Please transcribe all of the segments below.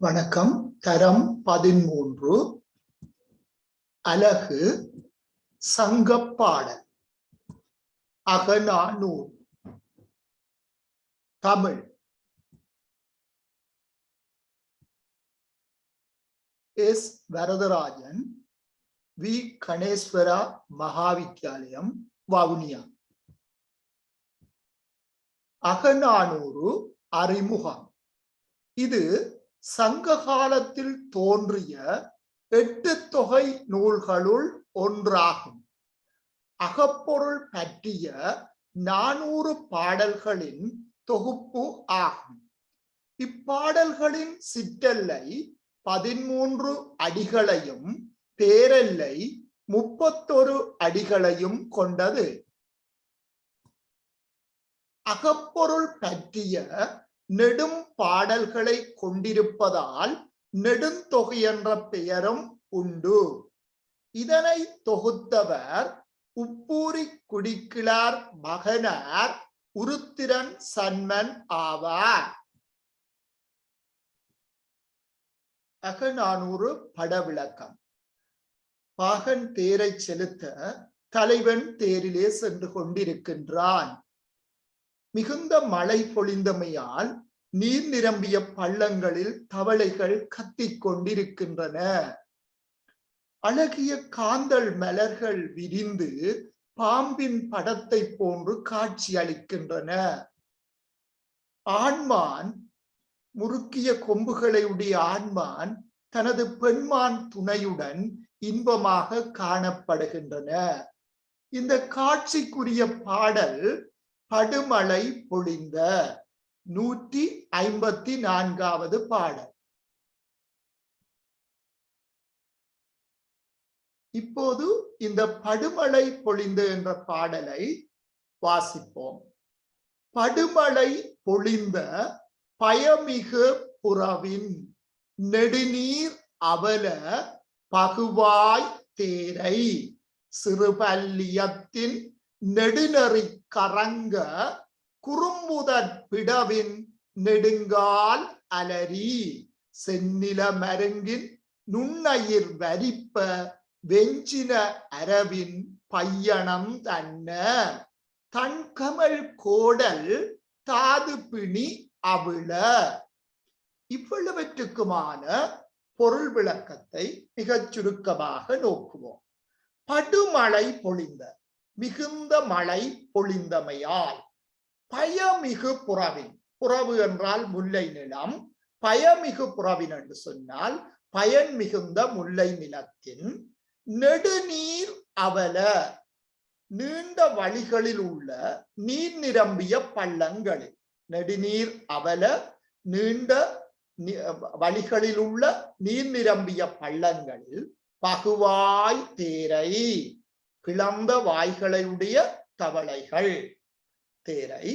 வணக்கம். தரம் பதிமூன்று அலகு சங்கப்பாடல். அகநானூர் தமிழ். எஸ். வரதராஜன். வி. கணேஸ்வரா மகாவித்யாலயம் வவுனியா. அகநானூறு அறிமுகம். இது சங்க காலத்தில் தோன்றிய எட்டு தொகை நூல்களுள் ஒன்றாகும். அகப்பொருள் பற்றிய நானூறு பாடல்களின் தொகுப்பு ஆகும். இப்பாடல்களின் சிற்றல்லை பதிமூன்று அடிகளையும் பேரெல்லை முப்பத்தொரு அடிகளையும் கொண்டது. அகப்பொருள் பற்றிய நெடும் பாடல்களை கொண்டிருப்பதால் நெடுந்தொகை என்ற பெயரும் உண்டு. இதனை தொகுத்தவர் உப்பூரி குடிக்கிழார் மகனார் உருத்திரன் சன்மன் ஆவார். அகநானூறு படவிளக்கம். பாகன் தேரை செலுத்த தலைவன் தேரிலே சென்று கொண்டிருக்கின்றான். மிகுந்த மழை பொழிந்தமையால் நீர் நிரம்பிய பள்ளங்களில் தவளைகள் கத்திக் கொண்டிருக்கின்றன. அழகிய காந்தல் மலர்கள் விரிந்து பாம்பின் படத்தை போன்று காட்சி அளிக்கின்றன. ஆண்மான் முறுக்கிய கொம்புகளை உடைய ஆண்மான் தனது பெண்மான் துணையுடன் இன்பமாக காணப்படுகின்றன. இந்த காட்சிக்குரிய பாடல் படுமலை பொழிந்த நூற்றி ஐம்பத்தி நான்காவது பாடல். இப்போது இந்த படுமழை பொழிந்து என்ற பாடலை வாசிப்போம். படுமழை பொழிந்த பயமிகு புறவின் நெடுநீர் அவல பகுவாய் தேரை சிறுபல்லியத்தின் நெடுநறி கரங்க குறும்புதற் பிடவின் நெடுங்கால் அலரி செந்நில மருங்கின் நுண்ணயிர் வரிப்ப வெஞ்சின அரவின் பையணம் தன்ன. தன்கமல் கோடல் தாது பிணி அவிழ. இவ்வளவற்றுக்குமான பொருள் விளக்கத்தை மிகச் சுருக்கமாக நோக்குவோம். படுமழை பொழிந்த மிகுந்த மழை பொழிந்தமையால் பயமிகு புறவின் புறவு என்றால் முல்லை நிலம். பயமிகு புறவின் என்று சொன்னால் பயன் மிகுந்த முல்லை நிலத்தின். நெடுநீர் அவல. நீண்ட வழிகளில் உள்ள நீர் நிரம்பிய பள்ளங்களில். நெடுநீர் அவல. நீண்ட வழிகளில் உள்ள நீர் நிரம்பிய பள்ளங்களில். பகுவாய் தேரை. கிளந்த வாய்களையுடைய தவளைகள். தேரை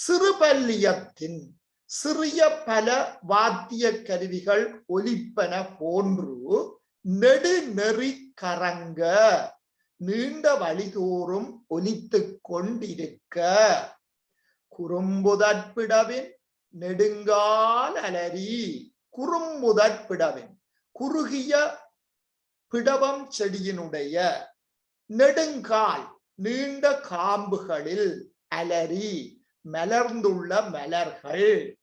சிறுபல்லியத்தின் சிறிய பல வாத்திய கருவிகள் ஒலிப்பன போன்று நெடு நெறி கரங்க நீண்ட வழிதோறும் ஒலித்து கொண்டிருக்க. குறும்புதற்பிடவின் நெடுங்கால் அலரி குறும்புதற்பிடவின் குறுகிய பிடவம் செடியினுடைய நெடுங்கால் நீண்ட காம்புகளில் அலரி மலர்ந்துள்ள மலர்கள்.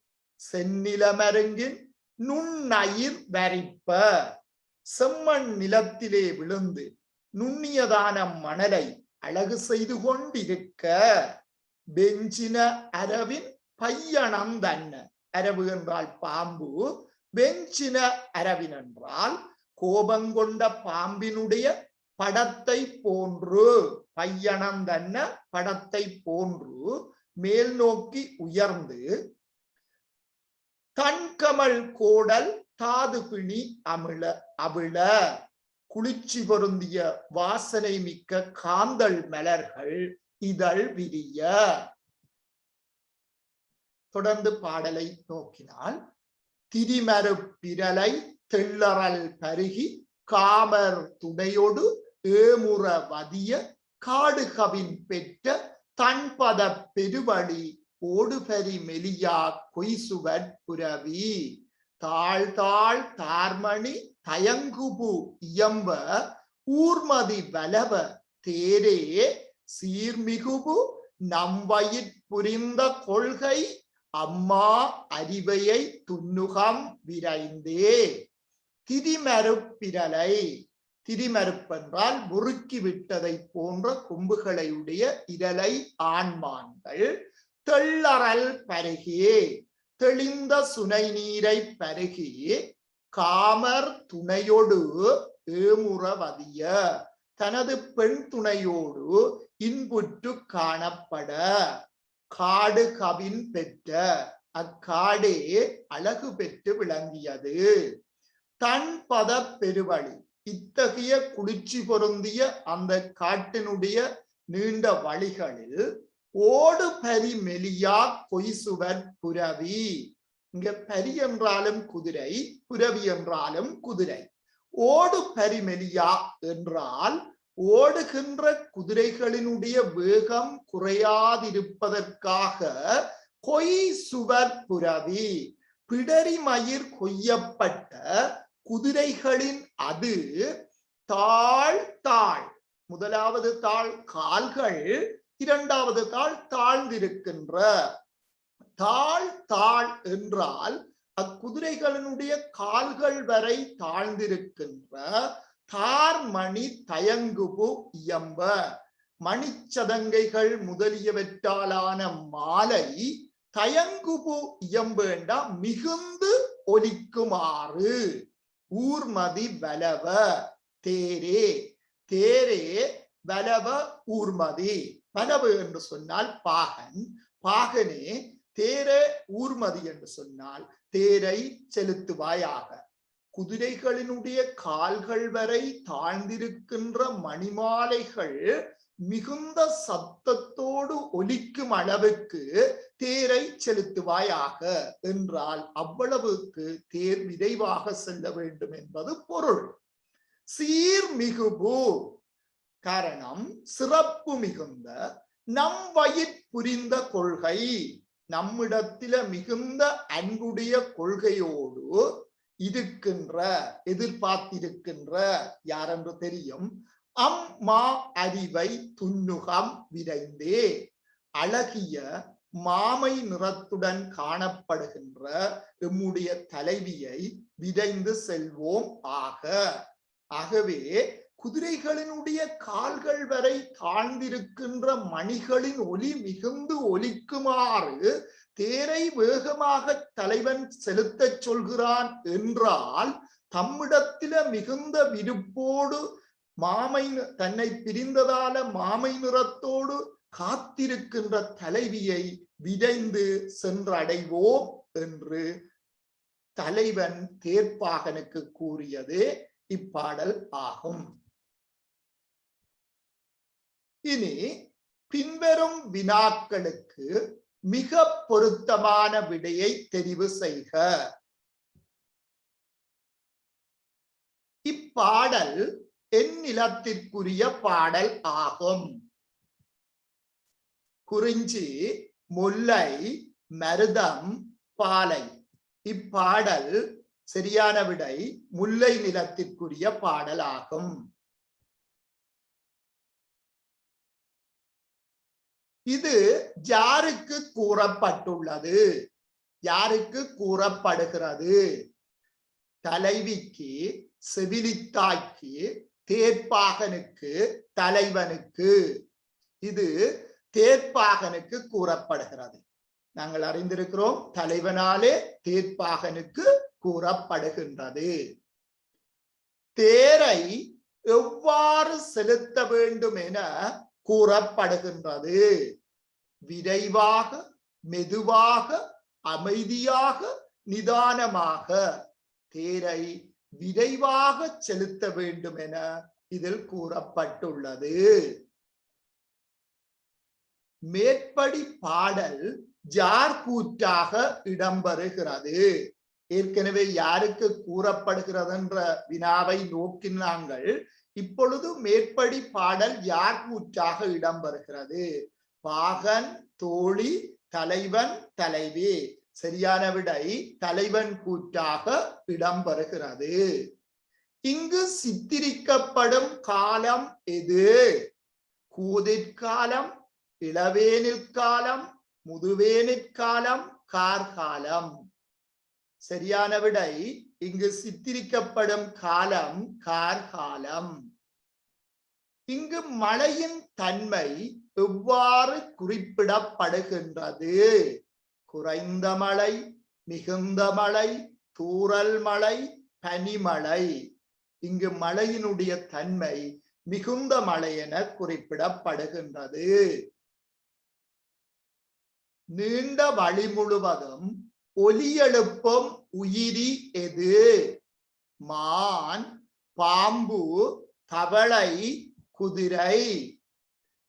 செந்நில மருங்கின் நுண்ணயிர் வரிப்ப. செம்மண் நிலத்திலே விழுந்து நுண்ணியதான மணலை அழகு செய்து கொண்டிருக்க. பெஞ்சின அரவின் பையணம் தன்ன அரவு என்றால் பாம்பு. பெஞ்சின அரவின் என்றால் கோபங்கொண்ட பாம்பினுடைய படத்தை போன்று. பையணம் தன்ன படத்தை போன்று மேல் நோக்கி உயர்ந்து தன்கமல் கோடல் தாது பிணி அமிழ அவிழ. குளிர்ச்சி பொருந்திய வாசனை மிக்க காந்தல் மலர்கள் இதழ் விரிய. தொடர்ந்து பாடலை நோக்கினால் திரிமரு பிரலை தெள்ளறல் பருகி காமர் துணையோடு ஏமுற வதிய காடுகவின் பெற்ற தன்பத பெருவழி ஓடுபரி மெலியா கொய்சுவர் புரவி. தாழ் தாழ் தார்மணி தயங்குபு இயம்ப ஊர்மதி வலவ தேரே. சீர்மிகுபு நம்வயிற் புரிந்த கொள்கை அம்மா அறிவையை துன்னுகம் விரைந்தே. திரிமறுப்பிரலை திரிமறுப்பென்றால் முறுக்கி விட்டதை போன்ற கொம்புகளையுடைய இரலை ஆண்மான்கள் தெள்ளறல் பருகியே தெளிந்த சுனை நீரை பருகி காமர் துணையோடு ஏமுறவதிய தனது பெண் துணையோடு இன்புற்று காணப்பட காடு கவின் பெற்ற அக்காடே அழகு பெற்று விளங்கியது. தன் பத பெருவழி இத்தகைய குளிர்ச்சி பொருந்திய அந்த காட்டினுடைய நீண்ட வழிகளில் ஓடு பரி மெலியா கொய்சுவர் புரவி. இங்க பரி என்றாலும் குதிரை புரவி என்றாலும் குதிரை. ஓடு பரிமெலியா என்றால் ஓடுகின்ற குதிரைகளினுடைய வேகம் குறையாதிருப்பதற்காக கொய் சுவர் புரவி. பிடரி மயிர் கொய்யப்பட்ட குதிரைகளின் அது தாழ் தாழ். முதலாவது தாழ் கால்கள் இரண்டாவது தாழ் தாழ்ந்திருக்கின்ற. தாழ் தாழ் என்றால் அக்குதிரைகளினுடைய கால்கள் வரை தாழ்ந்திருக்கின்ற. தார்மணி தயங்குபு இயம்ப. மணிச்சதங்கைகள் முதலியவற்றாலான மாலை தயங்குபு இயம்பேண்டா மிகுந்து ஒலிக்குமாறு. ஊர்மதி வலவ தேரே தேரே வலவ ஊர்மதி. வலவு என்று சொன்னால் பாகன். பாகனே தேரே ஊர்மதி என்று சொன்னால் தேரை செலுத்துவாயாக. குதிரைகளினுடைய கால்கள் வரை தாழ்ந்திருக்கின்ற மணிமாலைகள் மிகுந்த சத்தத்தோடு ஒலிக்கும் அளவுக்கு தேரை செலுத்துவாயாக என்றால் அவ்வளவுக்கு தேர் விரைவாக செல்ல வேண்டும் என்பது பொருள். சீர் மிகுபு. காரணம் சிறப்பு மிகுந்த நம் வயிற் புரிந்த கொள்கை. நம்மிடத்தில மிகுந்த அன்புடைய கொள்கையோடு இருக்கின்ற எதிர்பார்த்திருக்கின்ற யாரென்று தெரியும்? அம்மா அறிவை துன்னுகம் விரைந்தே. அழகிய மாமை நிறத்துடன் காணப்படுகின்ற எம்முடைய தலைவியை விரைந்து செல்வோம் ஆக. ஆகவே குதிரைகளினுடைய கால்கள் வரை தாழ்ந்திருக்கின்ற மணிகளின் ஒலி மிகுந்து ஒலிக்குமாறு தேரை வேகமாக தலைவன் செலுத்தச் சொல்கிறான் என்றால் தம்மிடத்தில மிகுந்த விருப்போடு மாமை தன்னை பிரிந்ததால மாமை நிறத்தோடு காத்திருக்கின்ற தலைவியை விதைந்து சென்றடைவோம் என்று தலைவன் தேர்ப்பாகனுக்கு கூறியது இப்பாடல் ஆகும். இனி பின்வரும் வினாக்களுக்கு மிக பொருத்தமான விடையை தெரிவு செய்க. இப்பாடல் என் நிலத்திற்குரிய பாடல் ஆகும். குறிஞ்சி முல்லை மருதம் பாலை. இப்பாடல் சரியான விடை முல்லை நிலத்திற்குரிய பாடல் ஆகும் இது யாருக்கு கூறப்பட்டுள்ளது? யாருக்கு கூறப்படுகிறது? தலைவிக்கு செவிலித்தாய்க்கு தேர்ப்பாகனுக்கு தலைவனுக்கு. இது தேர்ப்பாகனுக்கு கூறப்படுகிறது. நாங்கள் அறிந்திருக்கிறோம் தலைவனாலே தேர்ப்பாகனுக்கு கூறப்படுகின்றது. தேரை எவ்வாறு செலுத்த வேண்டும் என கூறப்படுகின்றது. விரைவாக மெதுவாக அமைதியாக நிதானமாக தேரை விரைவாக செலுத்த வேண்டும் என இதில் கூறப்பட்டுள்ளது. மேற்படி பாடல் ஜார் கூற்றாக இடம்பெறுகிறது. ஏற்கனவே யாருக்கு கூறப்படுகிறது என்ற வினாவை நோக்கி நாங்கள் இப்பொழுது மேற்படி பாடல் யார் கூற்றாக இடம்பெறுகிறது? பாகன் தோழி தலைவன் தலைவி. சரியான விடை தலைவன் கூற்றாக இடம்பெறுகிறது. இங்கு சித்திரிக்கப்படும் காலம் எது? கூதிற்காலம் இளவேனிற்காலம் முதுவேனிற்காலம் கார்காலம் சரியான விடை இங்கு சித்திரிக்கப்படும் காலம் கார்காலம் இங்கு மழையின் தன்மை எவ்வாறு குறிப்பிடப்படுகின்றது குறைந்த மழை மிகுந்த மழை தூறல் மழை பனிமழை இங்கு மழையினுடைய தன்மை மிகுந்த மழை என குறிப்பிடப்படுகின்றது நீண்ட வழி முழுவதும் ஒலி எழுப்பும் உயிரி எது? மான் பாம்பு தவளை குதிரை.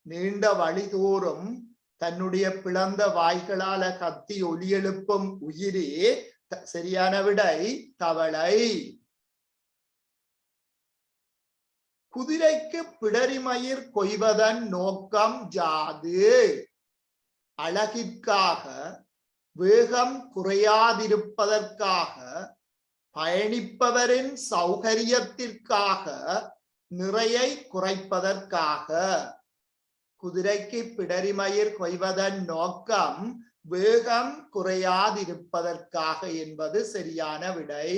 நீண்ட வழி தோறும் தன்னுடைய பிளந்த வாய்களால கத்தி ஒலி எழுப்பும் உயிரி சரியான விடை தவளை. குதிரைக்கு பிடரிமயிர் கொய்வதன் நோக்கம் ஜாது. அழகிற்காக வேகம் குறையாதிருப்பதற்காக பயணிப்பவரின் சௌகரியத்திற்காக நிறையை குறைப்பதற்காக. குதிரைக்கு பிடரிமயிர் கொய்வதன் நோக்கம் வேகம் குறையாதிருப்பதற்காக என்பது சரியான விடை.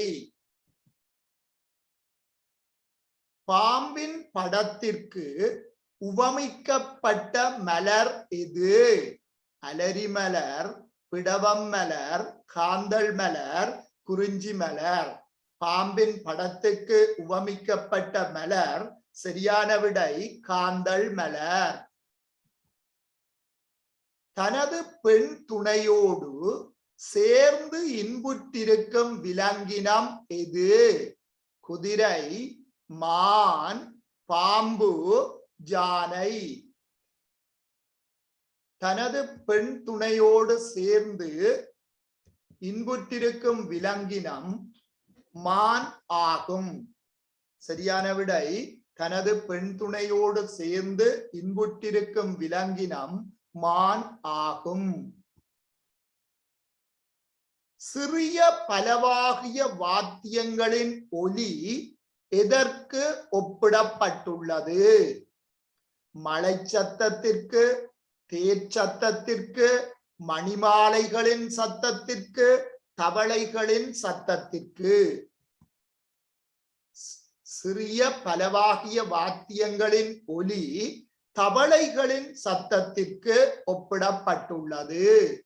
பாம்பின் படத்திற்கு உவமிக்கப்பட்ட மலர் எது? அலரி மலர் பிடவம் மலர் காந்தல் மலர் குறிஞ்சி மலர் பாம்பின் படத்துக்கு உவமிக்கப்பட்ட மலர் சரியான விடை காந்தல் மலர் தனது பெண் துணையோடு சேர்ந்து இன்புற்றிருக்கும் விலங்கினம் எது குதிரை மான் பாம்பு ஜானை தனது பெண் துணையோடு சேர்ந்து இன்புற்றிருக்கும் விலங்கினம் மான் ஆகும். சரியான விடை. தனது பெண் துணையோடு சேர்ந்து இன்புற்றிருக்கும் விலங்கினம் மான் ஆகும். சிறிய பலவாகிய வாத்தியங்களின் ஒலி எதற்கு ஒப்பிடப்பட்டுள்ளது? மலை சத்தத்திற்கு தேர் சத்தத்திற்கு மணிமாலைகளின் சத்தத்திற்கு தவளைகளின் சத்தத்திற்கு. சிறிய பலவாகிய வாத்தியங்களின் ஒலி தவளைகளின் சத்தத்திற்கு ஒப்பிடப்பட்டுள்ளது.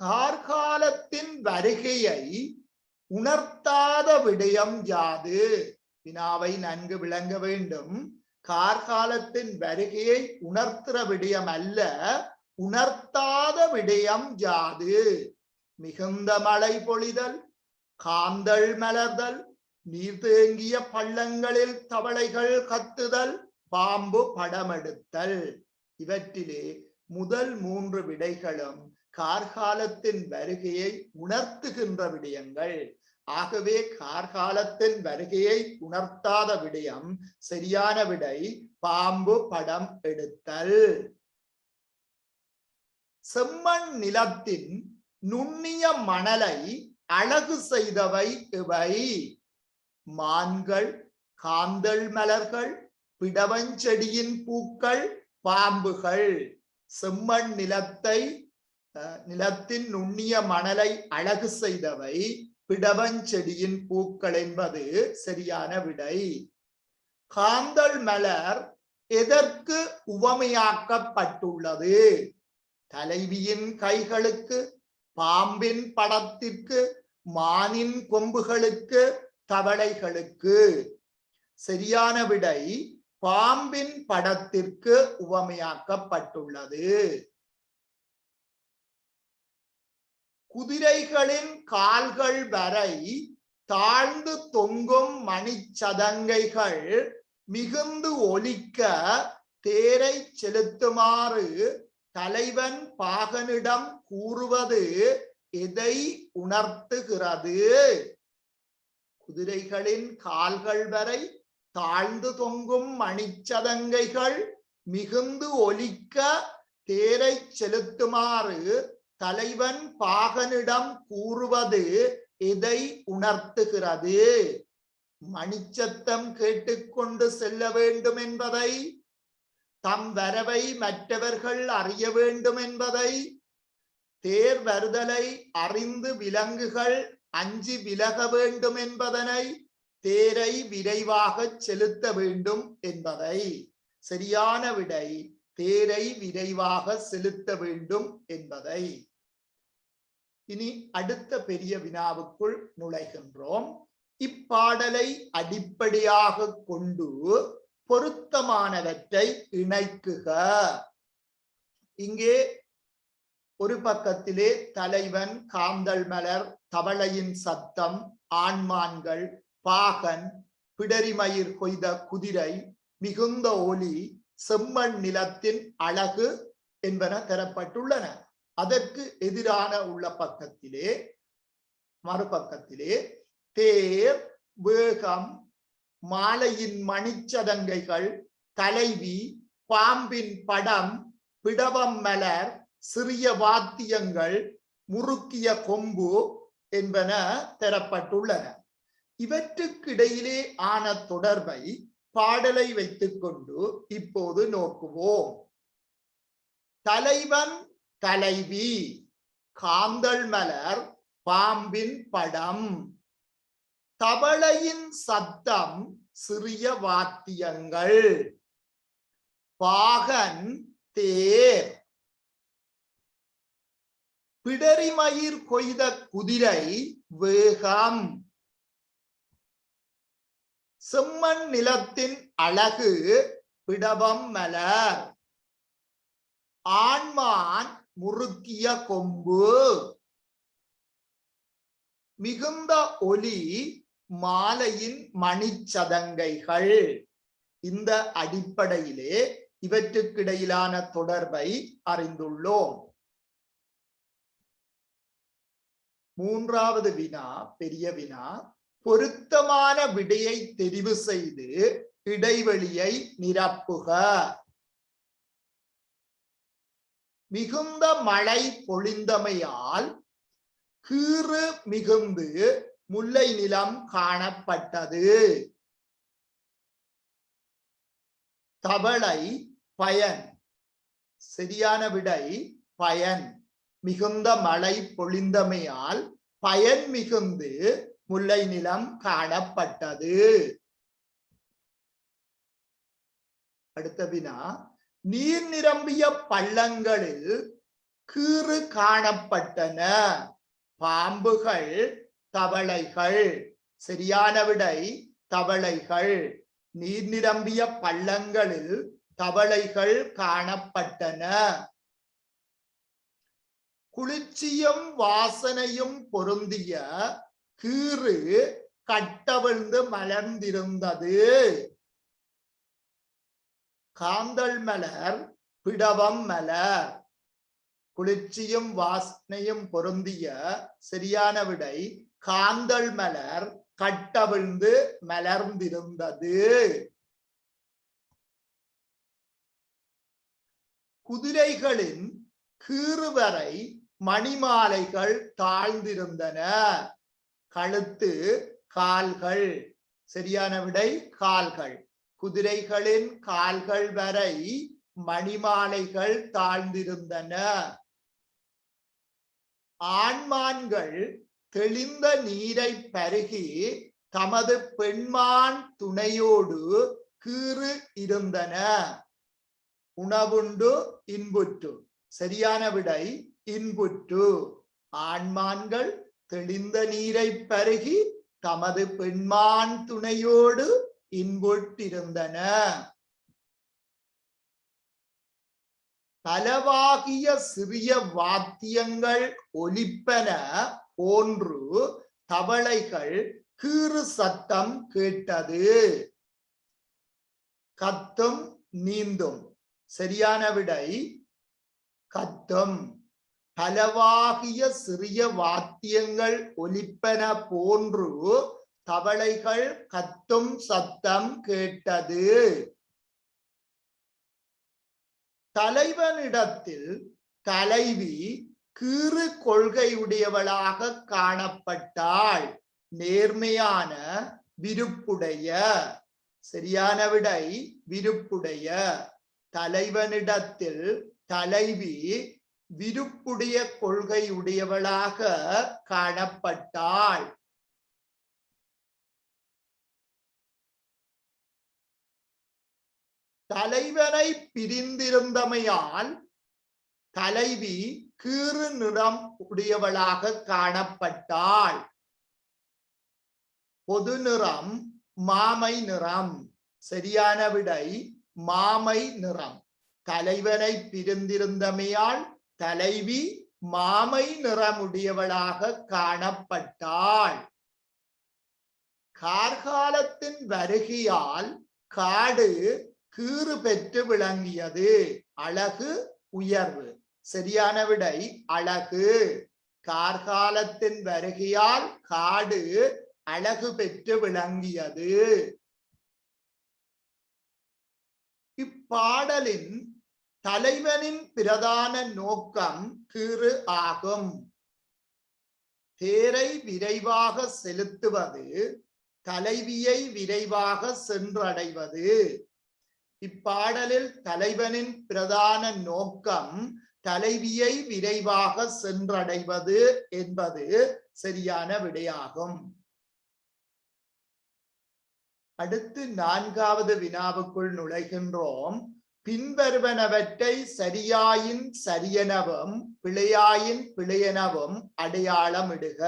கார்காலத்தின் வருகையை உணர்த்தாத விடயம் யாது? வினாவை நன்கு விளங்க வேண்டும். கார்காலத்தின் வருகையை உணர்த்துற விடயம் அல்ல உணர்த்தாத விடயம் யாது? மிகுந்த மழை பொழிதல் காந்தள் மலர்தல் நீர் தேங்கிய பள்ளங்களில் தவளைகள் கத்துதல் பாம்பு படமெடுத்தல். இவற்றிலே முதல் மூன்று விடைகளும் கார்காலத்தின் வருகையை உணர்த்துகின்ற விடயங்கள். ஆகவே கார்காலத்தின் வருகையை உணர்த்தாத விடயம் சரியான விடை பாம்பு படம் எடுத்தல். செம்மண் நிலத்தின் நுண்ணிய மணலை அழகு செய்தவை இவை. மான்கள் காந்தள் மலர்கள் பிடவஞ்செடியின் பூக்கள் பாம்புகள். செம்மண் நிலத்தை அஹ், நிலத்தின் நுண்ணிய மணலை அழகு செய்தவை பிடவஞ்செடியின் பூக்கள் என்பது சரியான விடை. காந்தல் மலர் எதற்கு உவமையாக்கப்பட்டுள்ளது? தலைவியின் கைகளுக்கு பாம்பின் படத்திற்கு மானின் கொம்புகளுக்கு தவளைகளுக்கு. சரியான விடை பாம்பின் படத்திற்கு உவமையாக்கப்பட்டுள்ளது. குதிரைகளின் கால்கள் வரை தாழ்ந்து தொங்கும் மணிச்சதங்கைகள் மிகுந்து ஒலிக்க தேரை செலுத்துமாறு தலைவன் பாகனிடம் கூறுவது எதை உணர்த்துகிறது? குதிரைகளின் கால்கள் வரை தாழ்ந்து தொங்கும் மணிச்சதங்கைகள் மிகுந்து ஒலிக்க தேரை செலுத்துமாறு தலைவன் பாகனிடம் கூறுவது எதை உணர்த்துகிறது. மணிச்சத்தம் கேட்டுக்கொண்டு செல்ல வேண்டும் என்பதை தம் வரவை மற்றவர்கள் அறிய வேண்டும் என்பதை தேர் வருதலை அறிந்து விலங்குகள் அஞ்சி விலக வேண்டும் என்பதனை தேரை விரைவாக செலுத்த வேண்டும் என்பதை. சரியான விடை தேரை விரைவாக செலுத்த வேண்டும் என்பதை. இனி அடுத்த பெரிய வினாவுக்குள் நுழைகின்றோம். இப்பாடலை அடிப்படையாக கொண்டு பொருத்தமானவற்றை இணைக்குக. இங்கே ஒரு பக்கத்திலே தலைவன் காந்தல் மலர் தவளையின் சத்தம் ஆண்மான்கள் பாகன் பிடரிமயிர் கொய்த குதிரை மிகுந்த ஒலி செம்மண் நிலத்தின் அழகு என்பன தரப்பட்டுள்ளன. அதற்கு எதிரான உள்ள பக்கத்திலே மறுபக்கத்திலே தேர் வேகம் மாலையின் மணிச்சதங்கைகள் தலைவி பாம்பின் படம் பிடவம் மலர் சிறிய வாத்தியங்கள் முறுக்கிய கொம்பு என்பன தரப்பட்டுள்ளன. இவற்றுக்கிடையிலே ஆன தொடர்பை பாடலை வைத்துக்கொண்டு இப்போது நோக்குவோம். தலைவன் தலைவி காந்தல் மலர் பாம்பின் படம். தவளையின் சத்தம் சிறிய வாத்தியங்கள். பாகன் தேர். பிடரிமயிர் கொய்த குதிரை வேகம். செம்மண் நிலத்தின் அழகு பிடவம் மலர். ஆண்மான் முறுக்கிய கொம்பு. மிகுந்த ஒலி மாலையின் மணிச்சதங்கைகள். இந்த அடிப்படையிலே இவற்றுக்கிடையிலான தொடர்பை அறிந்துள்ளோம். மூன்றாவது வினா பெரிய வினா. பொருத்தமான விடையை தெரிவு செய்து இடைவெளியை நிரப்புக. மிகுந்த மழை பொழிந்தமையால் கீறு மிகுந்து முல்லை நிலம் காணப்பட்டது. தவளை பயன் சரியான விடை பயன். மிகுந்த மழை பொழிந்தமையால் பயன் மிகுந்து முல்லை நிலம் காணப்பட்டது. அடுத்த வினா நீர் நிரம்பிய பள்ளங்களில் கீறு காணப்பட்டன. பாம்புகள் தவளைகள் சரியான விடை தவளைகள். நீர் நிரம்பிய பள்ளங்களில் தவளைகள் காணப்பட்டன. குளிர்ச்சியும் வாசனையும் பொருந்திய கீறு கட்டவிழ்ந்து மலர்ந்திருந்தது. காந்தல் மலர் பிடவம் மலர். குளிர்ச்சியும் வாசனையும் பொருந்திய சரியான விடை காந்தல் மலர் கட்டவிழ்ந்து மலர்ந்திருந்தது. குதிரைகளின் கீறுவரை மணிமாலைகள் தாழ்ந்திருந்தன. கழுத்து கால்கள். சரியான விடை கால்கள். குதிரைகளின் கால்கள் வரை மணிமாலைகள் தாழ்ந்திருந்தன. ஆண்மான்கள் தெளிந்த நீரை பருகி தமது பெண்மான் துணையோடு கீறு இருந்தன. உணவுண்டு இன்புற்று. சரியான விடை இன்புற்று. ஆண்மான்கள் தெளிந்த நீரை பருகி தமது பெண்மான் துணையோடு இன்புற்றிருந்தன தலவாகிய சிறிய வாத்தியங்கள் ஒலிப்பன போன்று தவளைகள் கீறு சத்தம் கேட்டது. கத்தும் நீந்தும். சரியான விடை கத்தும். பலவாகிய சிறிய வாத்தியங்கள் ஒலிப்பன போன்று தவளைகள் கத்தும் சத்தம் கேட்டது. தலைவனிடத்தில் தலைவி கீறு கொள்கையுடையவளாக காணப்பட்டாள். நேர்மையான விருப்புடைய சரியான விடை விருப்புடைய. தலைவனிடத்தில் தலைவி விருப்புடைய கொள்கையுடையவளாக காணப்பட்டாள். தலைவனை பிரிந்திருந்தமையால் தலைவி கீறு நிறம் உடையவளாக காணப்பட்டாள். பொது நிறம் மாமை நிறம் சரியான விடை மாமை நிறம். தலைவனை பிரிந்திருந்தமையால் தலைவி மாமை நிறமுடையவளாக காணப்பட்டாள். கார்காலத்தின் வருகையால் காடு கீறு பெற்று விளங்கியது. அழகு உயர்வு. சரியான விடை அழகு. கார்காலத்தின் வருகையால் காடு அழகு பெற்று விளங்கியது. இப்பாடலின் தலைவனின் பிரதான நோக்கம் கீறு ஆகும். தேரை விரைவாக செலுத்துவது தலைவியை விரைவாக சென்றடைவது. இப்பாடலில் தலைவனின் பிரதான நோக்கம் தலைவியை விரைவாக சென்றடைவது என்பது சரியான விடையாகும். அடுத்து நான்காவது வினாவுக்குள் நுழைகின்றோம். பின்வருவனவற்றை சரியாயின் சரியெனவும் பிழையாயின் பிழையெனவும் அடையாளமிடுக.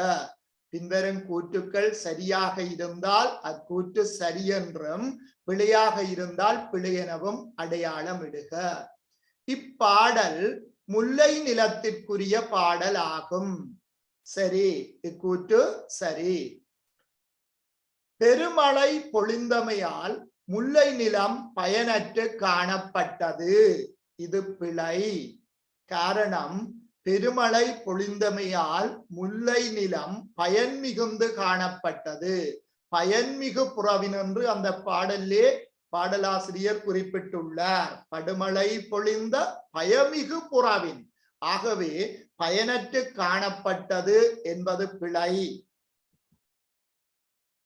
பின்வரும் கூற்றுக்கள் சரியாக இருந்தால் அக்கூற்று சரியென்றும் பிழையாக இருந்தால் பிழையெனவும் அடையாளமிடுக. இப்பாடல் முல்லை நிலத்திற்குரிய பாடல் ஆகும் சரி இக்கூற்று சரி. பெருமழை பொழிந்தமையால் முல்லை நிலம் பயனற்று காணப்பட்டது. இது பிழை. காரணம் பெருமழை பொழிந்தமையால் முல்லை நிலம் பயன் மிகுந்து காணப்பட்டது. பயன்மிகு புறவின் என்று அந்த பாடலே பாடலாசிரியர் குறிப்பிட்டுள்ளார். படுமழை பொழிந்த பயமிகு புறவின். ஆகவே பயனற்று காணப்பட்டது என்பது பிழை.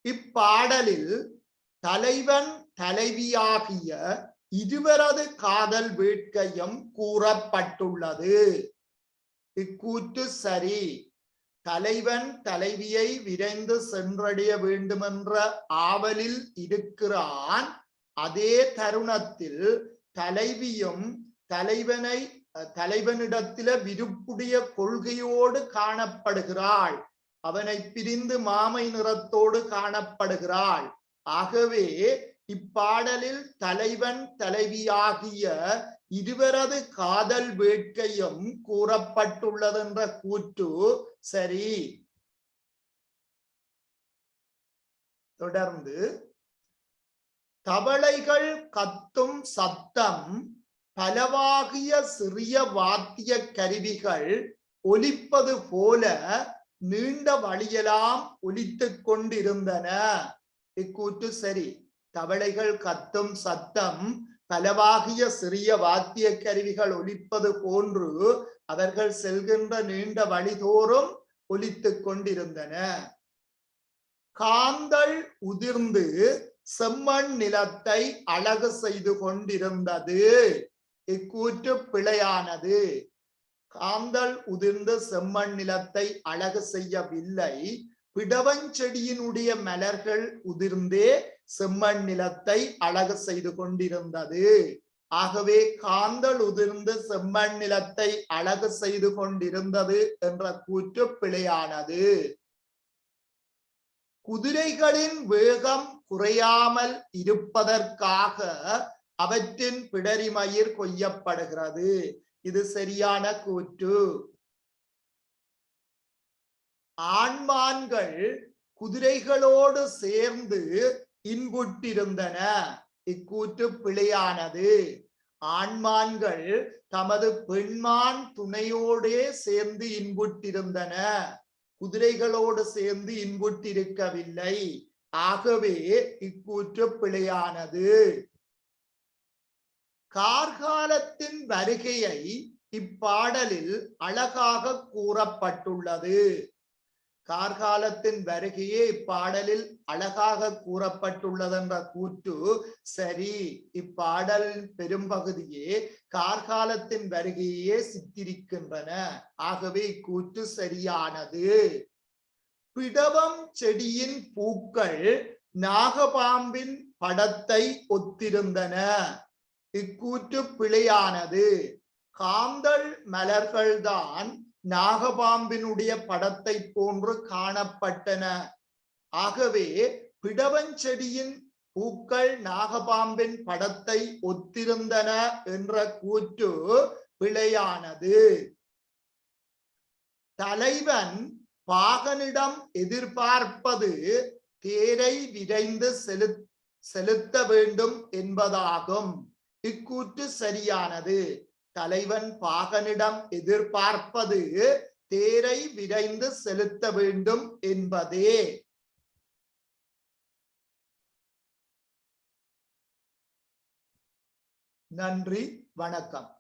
இப்பாடலில் தலைவன் தலைவியாகிய இருவரது காதல் வேட்கையும் கூறப்பட்டுள்ளது. இக்கூற்று சரி. தலைவன் தலைவியை விரைந்து சென்றடைய வேண்டுமென்ற ஆவலில் இருக்கிறான். அதே தருணத்தில் தலைவியும் தலைவனை தலைவனிடத்தில விருப்புடைய கொள்கையோடு காணப்படுகிறாள். அவனை பிரிந்து மாமை நிறத்தோடு காணப்படுகிறாள். ஆகவே இப்பாடலில் தலைவன் தலைவியாகிய இருவரது காதல் வேட்கையும் கூறப்பட்டுள்ளது என்ற கூற்று சரி. தொடர்ந்து தவளைகள் கத்தும் சத்தம் பலவாகிய சிறிய வாத்திய கருவிகள் ஒலிப்பது போல நீண்ட வழியெல்லாம் ஒலித்து கொண்டிருந்தன. இக்கூற்று சரி. தவளைகள் கத்தும் சத்தம் பலவாகிய சிறிய வாத்திய கருவிகள் ஒலிப்பது போன்று அவர்கள் செல்கின்ற நீண்ட வழிதோறும் ஒலித்துக் கொண்டிருந்தன. காந்தல் உதிர்ந்து செம்மண் நிலத்தை அழகு செய்து கொண்டிருந்தது. இக்கூற்று பிழையானது. காந்தல் உதிர்ந்து செம்மண் நிலத்தை அழகு செய்யவில்லை. பிடவஞ்செடியினுடைய மலர்கள் உதிர்ந்தே செம்மண் நிலத்தை அழகு செய்து கொண்டிருந்தது. ஆகவே காந்தல் உதிர்ந்து செம்மண் நிலத்தை அழகு செய்து கொண்டிருந்தது என்ற கூற்று பிழையானது குதிரைகளின் வேகம் குறையாமல் இருப்பதற்காக அவற்றின் பிடரிமயிர் கொய்யப்படுகிறது. இது சரியான கூற்று. ஆண்மான்கள் குதிரைகளோடு சேர்ந்து இன்புற்றிருந்தன. இக்கூற்று பிழையானது. ஆண்மான்கள் தமது பெண்மான் துணையோடே சேர்ந்து இன்புற்றிருந்தன. குதிரைகளோடு சேர்ந்து இன்புற்றிருக்கவில்லை. ஆகவே இக்கூற்று பிழையானது. கார்காலத்தின் வருகையை இப்பாடலில் அழகாக கூறப்பட்டுள்ளது. கார்காலத்தின் வருகையே இப்பாடலில் அழகாக கூறப்பட்டுள்ளதென்ற கூற்று சரி இப்பாடல் பெரும்பகுதியே கார்காலத்தின் வருகையே சித்திரிக்கின்றன. ஆகவே இக்கூற்று சரியானது. பிடவம் செடியின் பூக்கள் நாகபாம்பின் படத்தை ஒத்திருந்தன. இக்கூற்று பிழையானது. காந்தல் மலர்கள்தான் நாகபாம்பினுடைய படத்தை போன்று காணப்பட்டன. ஆகவே பிடவஞ்செடியின் பூக்கள் நாகபாம்பின் படத்தை ஒத்திருந்தன என்ற கூற்று பிழையானது. தலைவன் பாகனிடம் எதிர்பார்ப்பது தேரை விரைந்து செலு செலுத்த வேண்டும் என்பதாகும். இக்கூற்று சரியானது. தலைவன் பாகனிடம் எதிர்பார்ப்பது தேரை விரைந்து செலுத்த வேண்டும் என்பதே. நன்றி வணக்கம்.